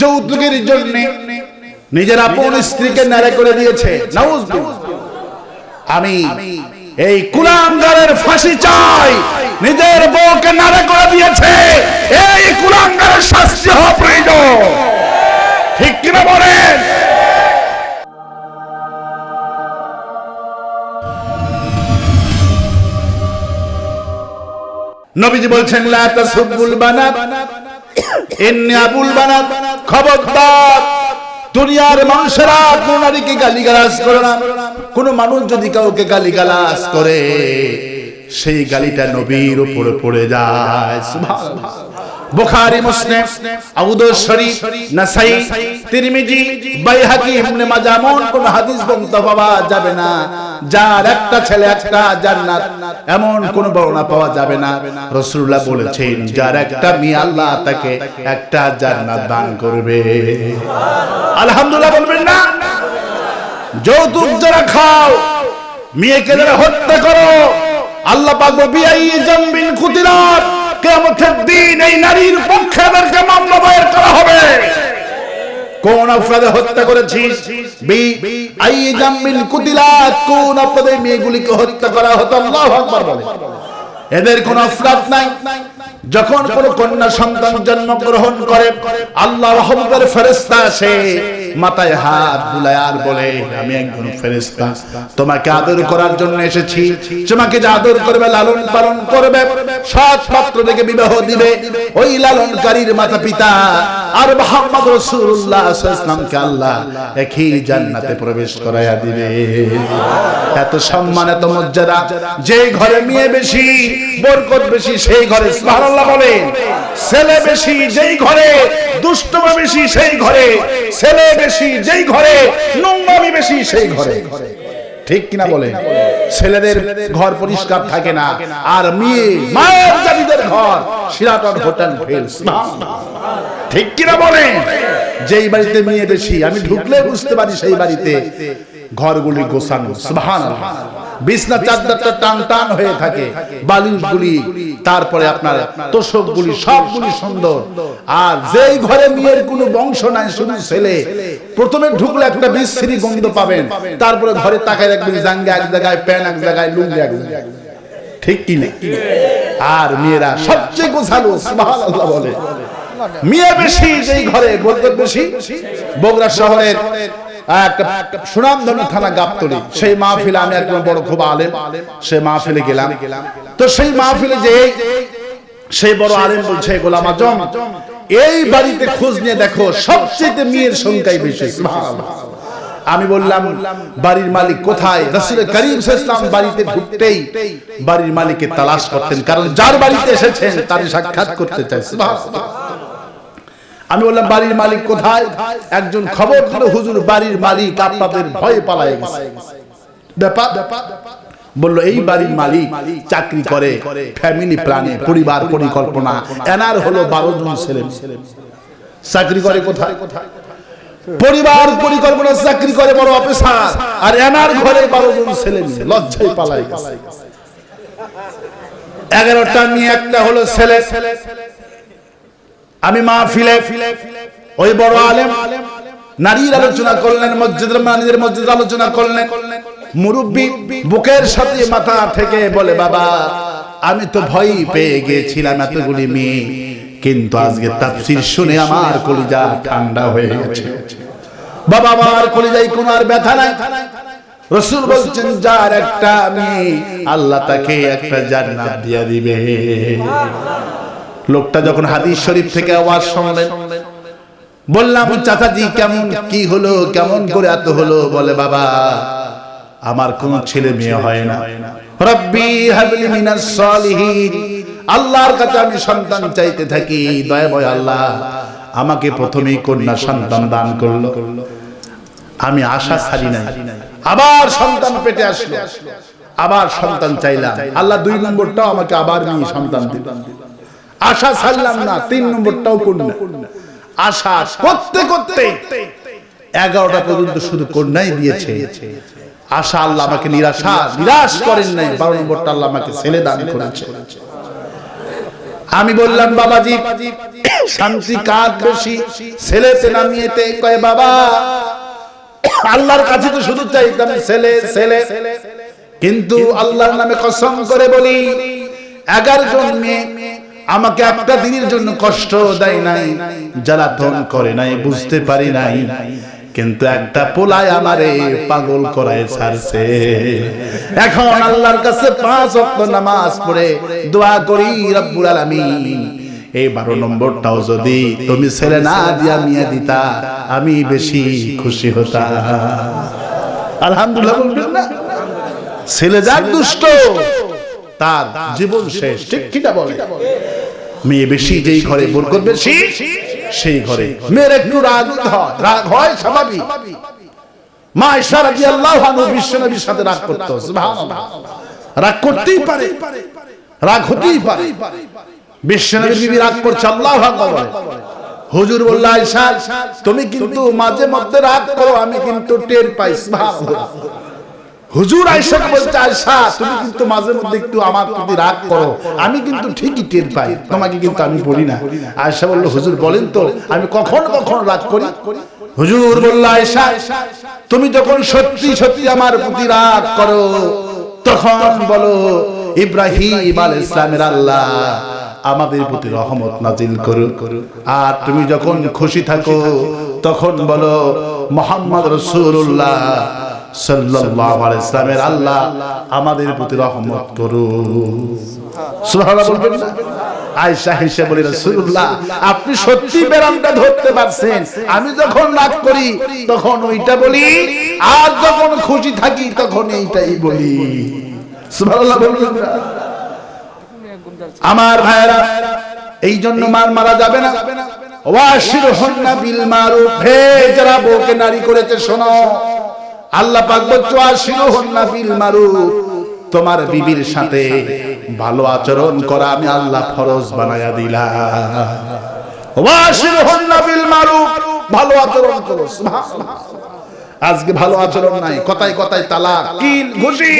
যৌতুকের জন্য নিজের আপন স্ত্রীকে নারে করে দিয়েছে। আমি এই কুলাঙ্গারের ফাঁসি চাই। নিজের বউকে নারে করে দিয়েছে। এই কুলাঙ্গারের শাস্তি হওয়া ঠিক কিনা বলেন? নবীজি বলছেন, লা তাসুবুল বানাত। আবুল বানাত, খবরদার। দুনিয়ার মানুষেরা কোন নারীকে গালিগালাজ করে না। কোন মানুষ যদি কাউকে গালিগালাজ করে, সেই গালিটা নবীর উপরে পড়ে যায়। সুবহানাল্লাহ। বুখারী, মুসলিম আবু দাউদ শরীফ, নাসাই, তিরমিজি, বাইহাকি, ইবনে মাজাহ এমন কোন হাদিস বন্ধ পাওয়া যাবে না, যার একটা ছেলে, একটা জান্নাত, এমন কোন বর্ণনা পাওয়া যাবে না। রাসূলুল্লাহ বলেছেন, যার একটা মেয়ে আল্লাহ তাকে একটা জান্নাত দান করবে। আলহামদুলিল্লাহ বলবেন না? যৌতুক যারা খাও, মেয়েকে যারা হত্যা করো, আল্লাহ পাক বিআই জামবিন কুতিলাত কিয়ামতের দিন এই নারীর পক্ষে এদেরকে মামলা দায়ের করা হবে। কোন অপরাধে হত্যা করেছিস বি, আই জামিল কুতিলাত, কোন অপরাধে মেয়েগুলিকে হত্যা করা হতো? আল্লাহু আকবার বলে। এদের কোন অপরাধ নাই। যখন কোন কন্যা সন্তান জন্মগ্রহণ করে আল্লাহ রহমতের ফেরেশতা আসে মাথায় হাত বুলায় আর বলে আমি একজন ফেরেশতা। তোমাকে আদর করার জন্য এসেছি। তোমাকে যে আদর করবে লালন পালন করবে সৎ পাত্র থেকে বিবাহ দিবে। ওই লালনকারীর মাতা পিতা আর মোহাম্মদ রাসূলুল্লাহ সাল্লাল্লাহু আল্লাহ একই জান্নাতে প্রবেশ করাইয়া দিবে। এত সম্মান এত মর্যাদা যে ঘরে মেয়ে বেশি বরকত বেশি সেই ঘরে সুবহানাল্লাহ বলেন ছেলে বেশি যেই ঘরে দুষ্টমা বেশি সেই ঘরে, ছেলে বেশি যেই ঘরে, নোংরামি বেশি সেই ঘরে। ঠিক কিনা বলে? ছেলেদের ঘর পরিষ্কার থাকে না, আর মেয়ে মায়ের জাতিদের ঘর সিরাটন হোটেল ফেল ঠিক কিনা বলেন যেই বাড়িতে মেয়ে বেশি, আমি ঢুকলে বুঝতে পারি সেই বাড়িতে ঘরগুলি গোছানো। সুবহানাল্লাহ। বিছনা চাদরটা টান টান হয়ে থাকে বালিশগুলি তারপরে আপনার তোষকগুলি সবগুলি সুন্দর। আর যেই ঘরে মেয়ের কোনো বংশ নাই শুধু ছেলে প্রথমে ঢুকলে একটা বিশ্রী গন্ধ পাবেন তারপরে ঘরে তাকায় রাখবেন জাঙ্গা এক জায়গায় প্যান এক জায়গায় লুঙ্গি এক জায়গায়। ঠিক কি না? আর মেয়েরা সবচেয়ে গোছালো সুবহানাল্লাহ বলে। মেয়ে বেশি যেই ঘরে বরকত বেশি বগুড়া শহরের সুনামধন্য থানা গাবতলি। সেই মাহফিলে আমি একজন বড় খুব আলেম। সেই মাহফিলে গেলাম। তো সেই মাহফিলে যে সেই বড় আলেম বলছে গোলাম আজম এই বাড়িতে খোঁজ নিয়ে দেখো সবচেয়ে মেয়ের সংখ্যাই বেশি। আমি বললাম বাড়ির মালিক কোথায়? রাসূল করিম ইসলাম বাড়িতে ঢুকতেই বাড়ির মালিককে তালাশ করতেন। কারণ যার বাড়িতে এসেছেন তার সাক্ষাৎ করতে চাই সুবহানাল্লাহ। আমি বললাম, বাড়ির মালিক কোথায়? একজন খবর দিল, হুজুর, বাড়ির মালিক আপনাদের ভয়ে পালায় গেছে। ব্যাপার বলল, এই বাড়ির মালিক চাকরি করে ফ্যামিলি প্ল্যানে পরিবার পরিকল্পনা, এনার হলো বারো জন ছেলে চাকরি করে কোথায়? পরিবার পরিকল্পনা, চাকরি করে বড় অফিসার, আর এনার ঘরে বারো জন ছেলে মেয়ে, লজ্জায় পালায় এগারোটা নিয়ে একটা হলো ছেলে ছেলে ছেলে। আমি মা ফিলে ফিলে ওই বড় আলেম, নারীর আলোচনা করলেন, মসজিদের নারীদের মসজিদ আলোচনা করলেন। মুরব্বী বুকের সাথে মাথা থেকে বলে, বাবা, আমি তো ভয় পেয়ে গিয়েছিলাম এতগুলি মেয়ে, কিন্তু আজকে তাফসীর শুনে আমার কলিজা ঠান্ডা হয়ে গেছে। বাবা, আমার কলিজায় কোনো আর ব্যথা নাই। রসুল বলছেন, যার একটা মেয়ে, আল্লাহ তাকে একটা জান্নাত দিয়ে দিবে। লোকটা যখন হাদিস শরীফ থেকে আওয়াজ শুনলেন, বললাম, চাচাজি, কেমন, কি হলো, কেমন করে এত হলো? বলে, বাবা, আমার কোন ছেলে মেয়ে হয় না। রব্বি হাবলি মিনাস আল্লাহর কাছে আমি সন্তান চাইতে থাকি, দয়া ভয় আল্লাহ আমাকে প্রথমেই কন্যা সন্তান দান করল। আমি আশা ছাড়ি নাই। আবার সন্তান পেটে আসলো। আবার সন্তান চাইলাম। আল্লাহ দুই নম্বরটাও আমাকে আবার নিয়ে সন্তান দিল। আশা ছাড়লাম না, তিন নম্বরটাও কন্যা আশা করতে করতে এগারোটা পর্যন্ত শুধু কন্যাই দিয়েছে। আশা আল্লাহ আমাকে নিরাশা, নিরাশ করেন নাই, বারো নম্বরটা আল্লাহ আমাকে ছেলে দান করেছে। আমি বললাম, বাবাজি, শান্তি কার বেশি? ছেলেতে না মেয়েতে? কয়, বাবা, আল্লাহর কাছে তো শুধু চাইতাম ছেলে ছেলে। কিন্তু আল্লাহর নামে কসম করে বলি, এগারো জন মেয়ে আমাকে একটা দিনের জন্য কষ্ট দেয় নাই জ্বালাতন করে নাই বুঝতে পারি নাই। কিন্তু একটা পোলায় আমারে পাগল করায় ছাড়ছে। এখন আল্লাহর কাছে পাঁচ ওয়াক্ত নামাজ পড়ে দোয়া করি রব্বুল আলামিন। এই বারো নম্বরটাও যদি তুমি ছেলে না দিয়া মিয়া দিতা আমি বেশি খুশি হতাম। আলহামদুলিল্লাহ বলবেন না? ছেলে যাক দুষ্ট। তার জীবন শেষ। ঠিক কিনা বলে? মেয়ে বেশি যেই ঘরে বরকত বেশি, সেই ঘরে মেয়ের একটু রাগ রাগ হয় স্বাভাবিক। মা সাথে রাগ রাগ করতেই পারে। রাগ হতেই পারে। বিশ্বনবীর বিবি রাগ করছে, আল্লাহু বলে। হুজুর বলল আয়েশা তুমি কিন্তু মাঝে মধ্যে রাগ করো, আমি কিন্তু টের পাই হুজুর আয়েশাকে বলছে, আয়েশা, তুমি কিন্তু মাঝে মধ্যে একটু আমার প্রতি রাগ করো, আমি কিন্তু ঠিকই টের পাই, তোমাকে কিন্তু আমি বলি না। আয়েশা বলল, হুজুর, বলেন তো, আমি কখন কখন রাগ করি? হুজুর বলল, আয়েশা, তুমি যখন সত্যি সত্যি আমার প্রতি রাগ করো, তখন বলো, ইব্রাহিম আলাইহিস সালামের আল্লাহ আমাদের প্রতি রহমত নাজিল করুক। আর তুমি যখন খুশি থাকো, তখন বলো, মোহাম্মদ রসুল্লাহ আল্লাহ আমাদের প্রতি রহমত আপনি সত্যি ধরতে পারছেন। আমি যখন রাগ করি, তখন ওইটা বলি, আর যখন খুশি থাকি, তখন এইটাই বলি। আমার ভাইরা এই জন্য মার মারা যাবে না। ওয়াশির হন্না বিল মারুফ। হে যারা বউকে নারী করেছে, শোনো। আল্লাহ পাক ওয়াশির হন্না বিল মারুফ তোমার বিবির সাথে ভালো আচরণ করা আমি আল্লাহ ফরজ বানায়া দিলাম। বিল মারুফ ভালো আচরণ করো, সুবহানাল্লাহ। আজকে ভালো আচরণ নাই, কথায় কথায় তালাক, কিল, ঘুষি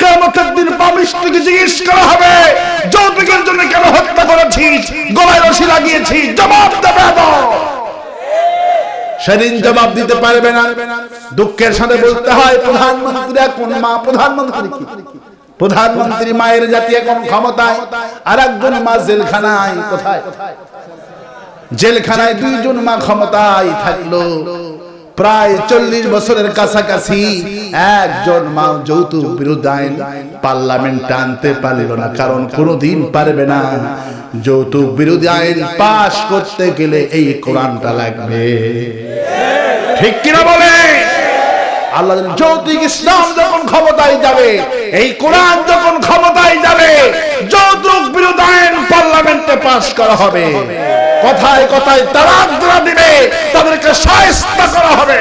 কিয়ামতের দিন জিজ্ঞেস করা হবে, যৌতুকের জন্য কেন হত্যা করেছিস? গলায় রশি লাগিয়েছিস? জবাব দেবে সেদিন জবাব দিতে পারবে না। দুঃখের সাথে বলতে হয়, প্রধানমন্ত্রী এখন মা, প্রধানমন্ত্রী প্রধানমন্ত্রী মায়ের জাতি এখন ক্ষমতায় আর একজন মা জেলখানায়, কোথায়? জেলখানায় দুইজন মা ক্ষমতায় থাকল। প্রায় চল্লিশ বছরের কাছাকাছি একজন মা যৌতুক বিরুদ্ধে আইন পার্লামেন্ট আনতে পারল না, কারণ কোনোদিন পারবে না। যৌতুক বিরোধী আইন পাশ করতে গেলে এই কোরআনটা লাগবে। ঠিক কিনা বলে? আল্লাহ যৌতুক ইসলাম যখন ক্ষমতায় যাবে, এই কোরআন যখন ক্ষমতায় যাবে, যৌতুক বিরোধী আইন পার্লামেন্টে পাশ করা হবে। কথায় কথায় তারা দিবে তাদেরকে সায়স্তা করা হবে।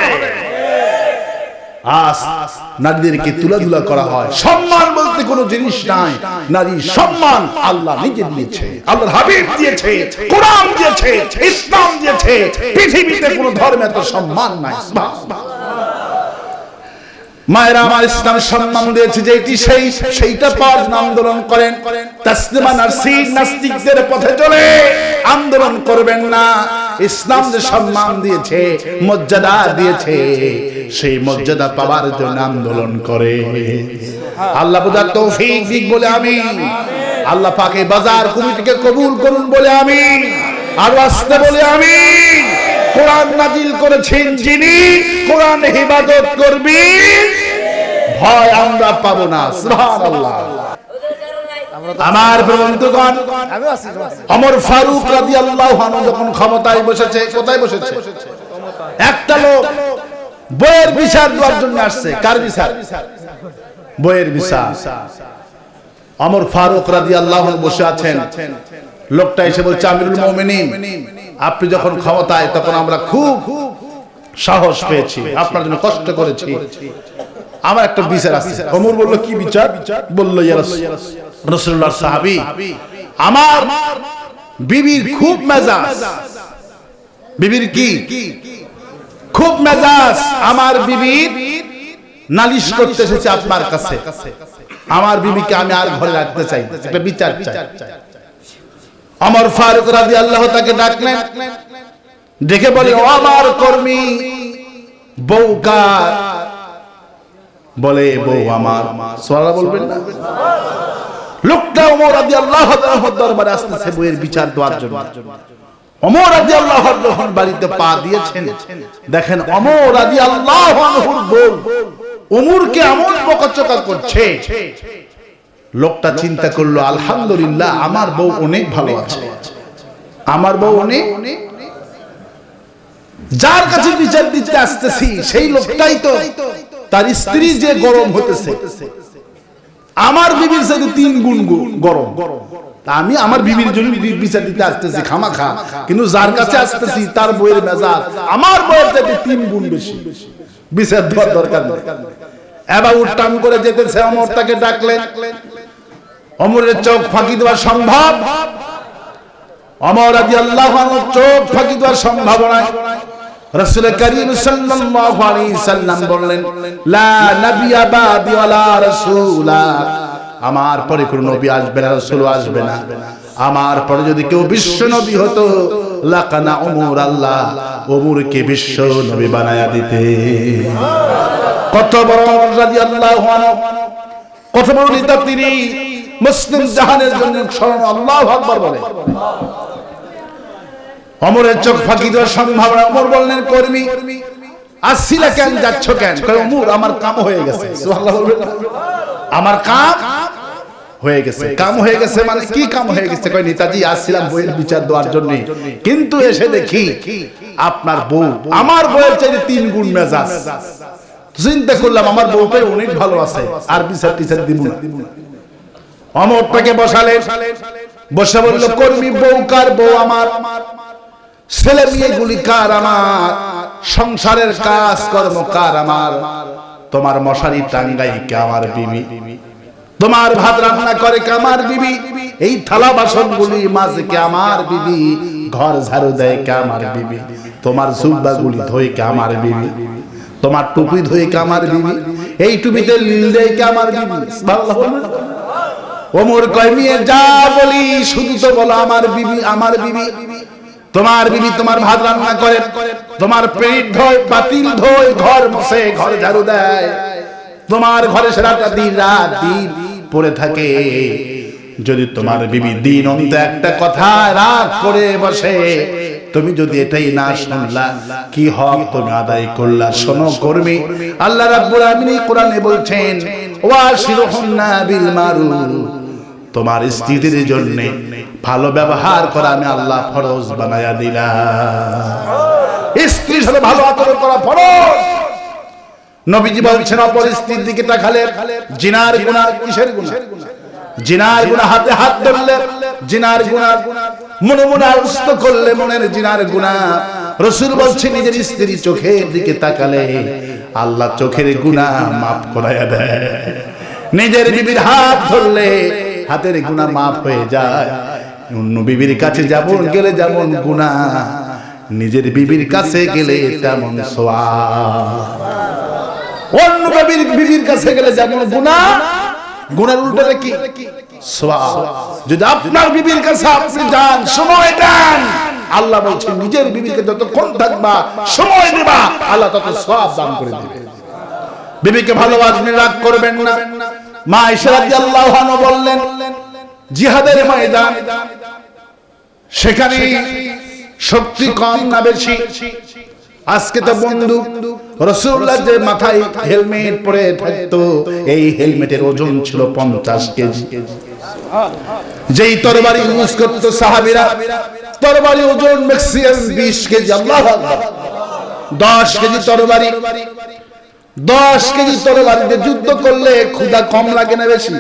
নারীদেরকে তুলাধুলা করা হয়। সম্মান বলতে কোনো জিনিস নাই। নারী সম্মান আল্লাহ নিজে দিয়েছে। আল্লাহর হাবিব দিয়েছে, কোরআন দিয়েছে, ইসলাম দিয়েছে। পৃথিবীতে কোনো ধর্মে এত সম্মান নাই। মায়েরা আমার ইসলাম সম্মান দিয়েছে যে এটি সেই, সেইটা আন্দোলন করেন। তাসলিমা নাস্তিকদের পথে চলে। আন্দোলন করবেন না। ইসলাম যে সম্মান দিয়েছে মর্যাদা দিয়েছে সেই মর্যাদা পাওয়ার জন্য আন্দোলন করে। আল্লাহ বুঝার তৌফিক দিক বলে আমি। আল্লাহ পাকে বাজার কমিটিকে কবুল করুন বলে আমি। আরও আসতে বলে আমি। কোরআন নাজিল করেছেন যিনি। কোরআন হিফাজত করবি। ভয় আমরা পাবো না। সুবহানাল্লাহ। আমার বন্ধুগণ অমর ফারুক রাদিয়াল্লাহু আনহু যখন ক্ষমতায় বসেছে কোথায় বসেছে? একটা লোক বইয়ের বিচার দেওয়ার জন্য আসছে। কার বিচার? বইয়ের বিচার। অমর ফারুক রাদিয়াল্লাহু আনহু বসে আছেন। লোকটা এসে বলছে আমিরুল মুমিনিন আপনি যখন ক্ষমতায় তখন আমরা খুব সাহস পেয়েছি। আপনার জন্য কষ্ট করেছি। আমার একটা বিচার আছে। ওমর বলল কি বিচার? বলল ইয়া রাসূলুল্লাহ সাহাবী। আমার বিবির খুব মেজাজ। বিবির কি? খুব মেজাজ আমার বিবির নালিশ করতে এসেছে আপনার কাছে। আমার বিবিকে আমি আর ঘরে রাখতে চাই বিচার চাই। আমার ফারুক রাজি আল্লাহ তাকে ডাকলেন। ডেকে বলে, ও আমার কর্মী বউ কার বলে, বউ আমার। সোয়ালা বলবেন না? লোকটা ওমর রাজি আল্লাহ দরবারে আসতেছে বইয়ের বিচার দেওয়ার জন্য। অমর রাজি আল্লাহ যখন বাড়িতে পা দিয়েছেন, দেখেন অমর রাজি আল্লাহ বউ লোকটা চিন্তা করল, আলহামদুলিল্লাহ, আমার বউ অনেক ভালো আছে। আমার বউ অনেক যার কাছে বিচার দিতে আসতেছি, সেই লোকটাই তো তার স্ত্রী যে গরম হতেছে আমার বিবির সাথে তিন গুণ গরম। আমি আমার বিবির জন্য বিচার দিতে আসতেছি খামা খা কিন্তু যার কাছে আসতেছি, তার বইয়ের মেজাজ আমার বইয়ের থেকে তিন গুণ বেশি। বিচার দেওয়ার দরকার নেই। এবার উঠান করে যেতেছে অমর, তাকে ডাকলেন। অমরের চোখ ফাঁকি দেওয়া সম্ভব। অমর আদি আল্লাহ চোখ ফাঁকি দেওয়ার সম্ভাবনায়। রাসূল করিম সাল্লাল্লাহু আলাইহি সাল্লাম বললেন, লা নাবিয়া বাদি ওয়ালা রাসূলা। আমার পরে কোন নবী আসবে না রাসূল আসবে না। আমার পরে যদি কেউ বিশ্ব নবী হতো, লাকানা উমর আল্লাহ ওমরকে বিশ্ব নবী বানায়া দিতে। কত বড় রাদিয়াল্লাহু আনহু, কত বড় নেতা তিনি, মুসলিম জাহানের জন্য স্মরণ আল্লাহ আকবার বলে। অমরের চোখ ফাঁকি দেওয়ার সম্ভাবনা, অমর বললেন, কর্মী, আসছিলা কেন, যাচ্ছ কেন? অমর, আমার কাম হয়ে গেছে? আমার কাম হয়ে গেছে। কাম হয়ে গেছে মানে কি কাম হয়ে গেছে? কয়, নেতাজি, আসছিলাম বইয়ের বিচার দেওয়ার জন্য। কিন্তু এসে দেখি আপনার বউ, আমার বউয়ের চাইতে তিন গুণ মেজাজ। চিন্তা করলাম, আমার বউটাই অনেক ভালো আছে, আর বিচার টিচার দিব না। অমরটাকে বসালেন। বসে বলল, কর্মী, বউ কার বউ আমার? ছেলে মেয়ে গুলি কার আমার? সংসারের কাজ কর্ম কার আমার? তোমার মশারি টাঙ্গাই কে আমার বিবি? তোমার ভাত রান্না করে কে আমার বিবি? এই থালা বাসন গুলি মাঝে কে আমার বিবি? ঘর ঝাড়ু দেয় কে আমার বিবি? তোমার জুব্বা গুলি ধোয় কে আমার বিবি? তোমার টুপি ধোয় কে আমার বিবি? এই টুপিতে লীল দেয় কে আমার বিবি? ওমর কয়মিয়ে যা বলি শুধু তো বলো আমার বিবি আমার বিবি। তোমার বিবি তোমার ভাত রান্না করে, তোমার পেট ধোয়, বাতিল ধোয়, ঘর বসে ঘর ঝাড়ু দেয়। তোমার ঘরে সারাটা দিন রাত দিন পড়ে থাকে। যদি তোমার বিবি দিন অন্ত একটা কথা রাত করে বসে, তুমি যদি এটাই না শুনলা, কি হক তুমি আদায় করলা? শোনো কর্মী, আল্লাহ রাব্বুল আলামিন এই কোরআনে বলছেন ওয়াশিরুহুন্না বিল মারুফ। তোমার স্ত্রীদের জন্য ভালো ব্যবহার করা আমি আল্লাহ ফরজ বানায়া দিলাম। স্ত্রীর সাথে ভালো আচরণ করা ফরজ। নবীজি বলছেন, অপর স্ত্রীর দিকে তাকালে জিনার গুনাহ কিসের গুনাহ? জিনার গুনাহ হাতে হাত ধরলে জিনার গুনাহ মনে মনে আলস্ত করলে মনের জিনার গুনাহ। রসুল বলছে নিজের স্ত্রী চোখের দিকে তাকালে আল্লাহ চোখের গুনাহ মাফ করাইয়া দেয়। নিজের বিবির হাত ধরলে হাতের গুনাহ মাফ হয়ে যায়। অন্য বিবির কাছে যেমন গেলে যেমন গুনাহ। নিজের বিবির কাছে গেলে তেমন সোয়াব অন্য বিবির বিবির কাছে গেলে যেমন গুনাহ। গুনার উল্টোটা কি? যদি আপনার বিবির কাছে আপনি যান সময় দেন। আল্লাহ বলছে নিজের বিবিকে যতক্ষণ থাকবা সময় দেবা। আল্লাহ তত সওয়াব দান করে দিবে। বিবিকে ভালোবাসবেন রাগ করবেন না। মা রাদিয়াল্লাহু আনহা বললেন জিহাদের ময়দান সেখানে শক্তি কম না বেশি। আজকে তো বন্ধু রসুল্লাহ যে মাথায় হেলমেট পরে থাকতো এই হেলমেটের ওজন ছিল পঞ্চাশ কেজি। যেই তরবারি ইউজ করতো সাহাবিরা তরবারি ওজন ম্যাক্সিমাম বিশ কেজি আল্লাহ দশ কেজি তরবারি। দশ কেজি তরবারিতে যুদ্ধ করলে ক্ষুদা কম লাগে না বেশি?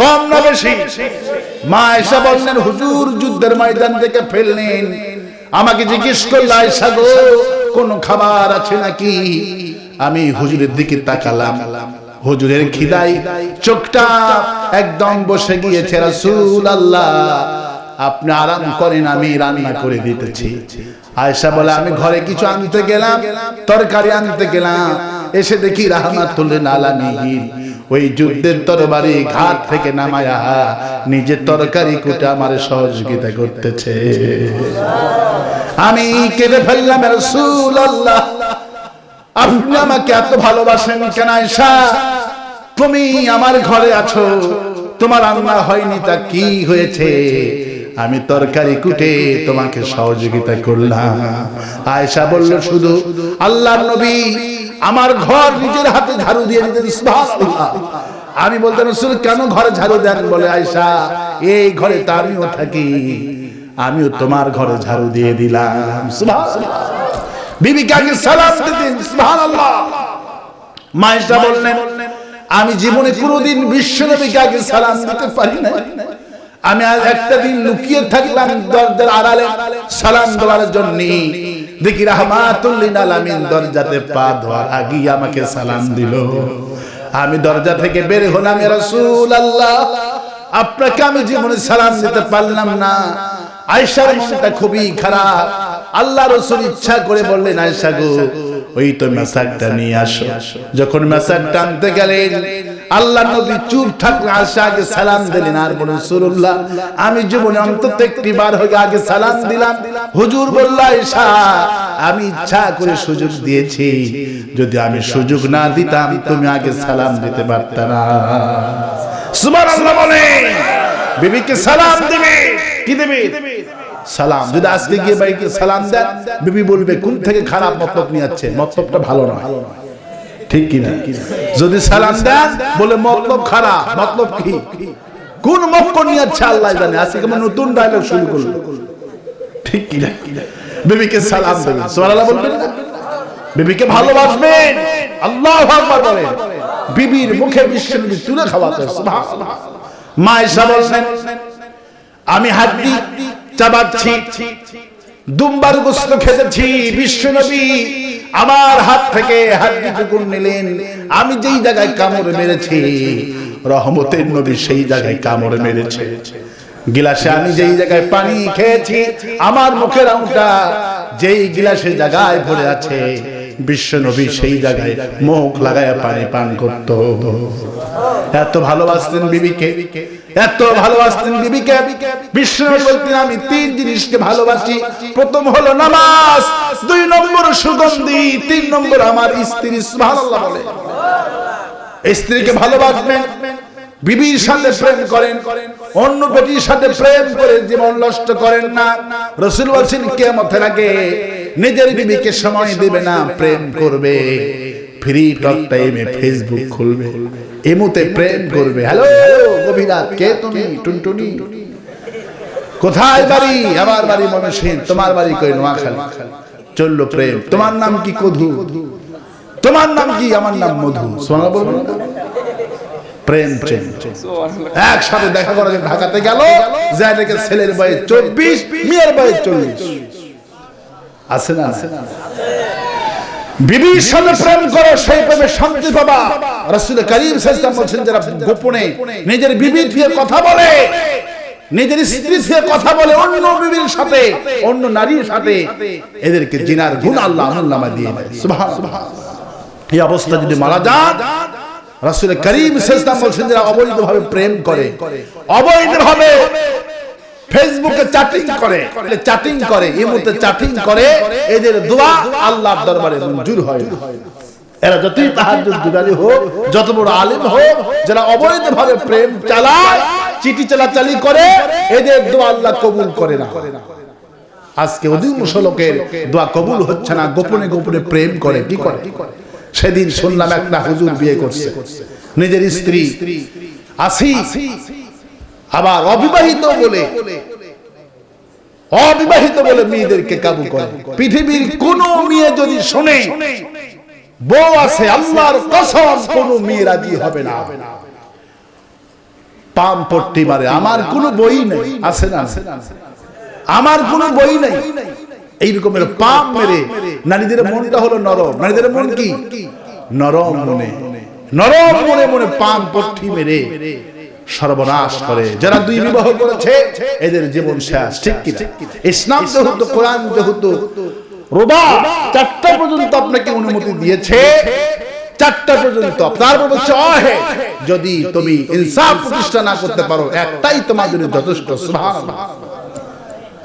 কম না বেশি? মা এসা বললেন, হুজুর, যুদ্ধের ময়দান থেকে ফেললেন আমাকে জিজ্ঞেস করলে, আয়সা গো, কোন খাবার আছে নাকি? আমি হুজুরের দিকে তাকালাম। হুজুরের খিদাই চোখটা একদম বসে গিয়েছে রাসূল আল্লাহ আপনি আরাম করেন, আমি রান্না করে দিতেছি। আয়েশা বলে, আমি ঘরে কিছু আনতে গেলাম, তরকারি আনতে গেলাম এসে দেখি রাহমাতুল্লিল আলামিন ওই যুদ্ধের তরবারি ঘাট থেকে নামায়া নিজের তরকারি কুটে আমার সহযোগিতা করতেছে। আমি কেঁদে ফেললাম রসুল আল্লাহ আপনি আমাকে এত ভালোবাসেন কেন আয়সা তুমি আমার ঘরে আছো তোমার রান্না হয়নি তা কি হয়েছে? আমি তরকারি কুটে তোমাকে সহযোগিতা করলাম। আয়েশা বলল শুধু আল্লাহর নবী আমার ঘর নিজের হাতে ঝাড়ু দিয়ে দিতেন। আমি বলতেন রসুল কেন ঘরে ঝাড়ু দেন? বলে আয়েশা, এই ঘরে তো আমিও থাকি। আমিও তোমার ঘরে ঝাড়ু দিয়ে দিলাম। আমি জীবনে কোনোদিন বিশ্ব নবীকে আগে সালাম দিতে পারি না আমি একটা দিন লুকিয়ে থাকলাম দরজার আড়ালে সালাম দেওয়ার জন্য। দেখি রাহমাতুল্লিন দরজাতে পা ধোয়ার আগেই আমাকে সালাম দিল। আমি দরজা থেকে বের হলাম রসুল আল্লাহ আপনাকে আমি জীবনে সালাম দিতে পারলাম না। আয়েশার মনটা খুবই খারাপ। আল্লাহ রসুল ইচ্ছা করে বললেন আয়সা গো, ওই তো মেসাকটা নিয়ে আসো। যখন মেসাকটা আনতে গেলেন আল্লাহ নবী চুপ থাকলে আয়েশা আগে সালাম দিলেন। আর বলুন সুরুল্লাহ আমি জীবনে অন্তত একটি বার হয়ে আগে সালাম দিলাম। হুজুর বলল, আয়েশা, আমি ইচ্ছা করে সুযোগ দিয়েছি। যদি আমি সুযোগ না দিতাম, তুমি আগে সালাম দিতে পারত না। সুবহানাল্লাহ বলে। বিবিকে সালাম দেবে। কি দেবে? সালাম। যদি আজকে গিয়ে বাইকে সালাম দেন, বিবি বলবে কোন থেকে খারাপ মতলব নিয়ে যাচ্ছে। মতলবটা ভালো নয়। ঠিক কি না যদি সালাম দেন, বলে মতলব খারাপ। মতলব কি? কোন মক্কর নিয়ে যাচ্ছে আল্লাহ জানে? আজকে কেমন নতুন ডায়লগ শুরু করল। ঠিক কি না বিবিকে সালাম দেবেন। সুবহানাল্লাহ বলবেন না? বিবিকে ভালোবাসবেন। আল্লাহ আকবার বলেন। বিবির মুখে বিশ্বনবী তুলে খাওয়াতে সুবহানাল্লাহ। মা এসা বলছেন, আমি হাড্ডি চাবাচ্ছি, দুম্বার গোস্ত খেতেছি বিশ্বনবী আমার হাত থেকে হাড্ডি টুকুর নিলেন। আমি যেই জায়গায় কামড় মেরেছি, রহমতের নবী সেই জায়গায় কামড় মেরেছে। গিলাসে আমি যেই জায়গায় পানি খেয়েছি, আমার মুখের আঙটা যেই গিলাসে জায়গায় ভরে আছে বিশ্ব নবী সেই জায়গায় মুখ লাগায় পানি পান করত। এত ভালোবাসতেন বিবিকে, এত ভালোবাসতেন বিবিকে। নবী বলতেন, আমি তিন জিনিসকে ভালোবাসি। প্রথম হলো নামাজ, দুই নম্বর সুগন্ধি, তিন নম্বর আমার স্ত্রী, সুবহানাল্লাহ বলে। স্ত্রীকে ভালোবাসবেন, বিবির সাথে প্রেম করেন, অন্য বেটির সাথে প্রেম করে জীবন নষ্ট করেন না। রসুল বলছেন কেমতের আগে নিজের বিবিকে সময় দেবে না প্রেম করবে। ফ্রি টক টাইমে ফেসবুক খুলবে। এমুতে প্রেম করবে। হ্যালো গভীরা কে তুমি? টুনটুনি। কোথায় বাড়ি? আমার বাড়ি ময়মনসিংহ। তোমার বাড়ি কই? নোয়াখালী। চলল প্রেম। তোমার নাম কি কধু? তোমার নাম কি? আমার নাম মধু। সোনা বলব? প্রেম প্রেম একসাথে দেখা করা ঢাকাতে গেল। ছেলের বয়স চব্বিশ মেয়ের বয়স চল্লিশ। আছে না অন্য নারীর সাথে, এদেরকে অবস্থা যদি মারা যান রাসূল করিম সাল্লাল্লাহু বলছেন, যারা অবৈধভাবে প্রেম করে, অবৈধভাবে ফেসবুকে চ্যাটিং করে। চ্যাটিং করে ইমুতে চ্যাটিং করে এদের দোয়া আল্লাহর দরবারে মঞ্জুর হয় না। এরা যতই তাহাজ্জুদ হোক যত বড় আলেম হোক যারা অবৈধভাবে প্রেম চালায় চিঠি চালাচালি করে এদের দোয়া আল্লাহ কবুল করে না। আজকে অধিকাংশ লোকের দোয়া কবুল হচ্ছে না গোপনে গোপনে প্রেম করে কি করে? সেদিন শুনলাম একটা হুজুর বিয়ে করছে। নিজের স্ত্রী আসি আবার অবিবাহিত বলে অবিবাহিত বলে মেয়েদেরকে কাবু করে। পৃথিবীর কোন মেয়ে যদি শোনে, বউ আছে, আল্লাহর কসম, কোন মেয়ে রাজি হবে না। পাম পট্টি মারে, আমার কোনো বই নেই, আছে না আমার কোনো বই নেই। এই রকমের পাপ মেরে, নারীদের মনটা হলো নরম। নারীদের মন কি? নরম মনে। নরম মনে মনে পাম পট্টি মেরে। সর্বনাশ করে। যারা দুই বিবাহ করেছে, এদের জীবন শেষ, ঠিক কি ইসলাম যেহেতু, কোরআন যেহেতু, রোবা চারটা পর্যন্ত আপনাকে অনুমতি দিয়েছে, চারটা পর্যন্ত তারপর বলছে যদি তুমি ইনসাফ প্রতিষ্ঠা না করতে পারো, একটাই তোমার জন্য যথেষ্ট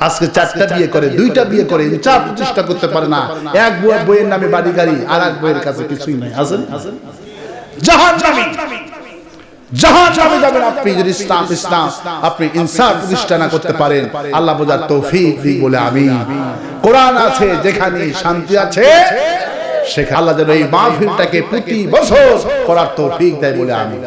আজকে চারটা বিয়ে করে, দুইটা বিয়ে করে, ইনসাফ প্রতিষ্ঠা করতে পারে না। এক বইয়ের নামে বাড়ি গাড়ি আর এক বইয়ের কাছে কিছুই নাই আছেন জাহান নামী জাহান নামে যাবেন আপনি যদি ইসলাম ইসলাম, আপনি ইনসাফ প্রতিষ্ঠা না করতে পারেন, আল্লাহ বোঝার তৌফিক দিক বলে আমি। কোরআন আছে, যেখানে শান্তি আছে, সেখানে আল্লাহ যেন এই মাহফিলটাকে প্রতি বছর করার তৌফিক দেয় বলে আমি।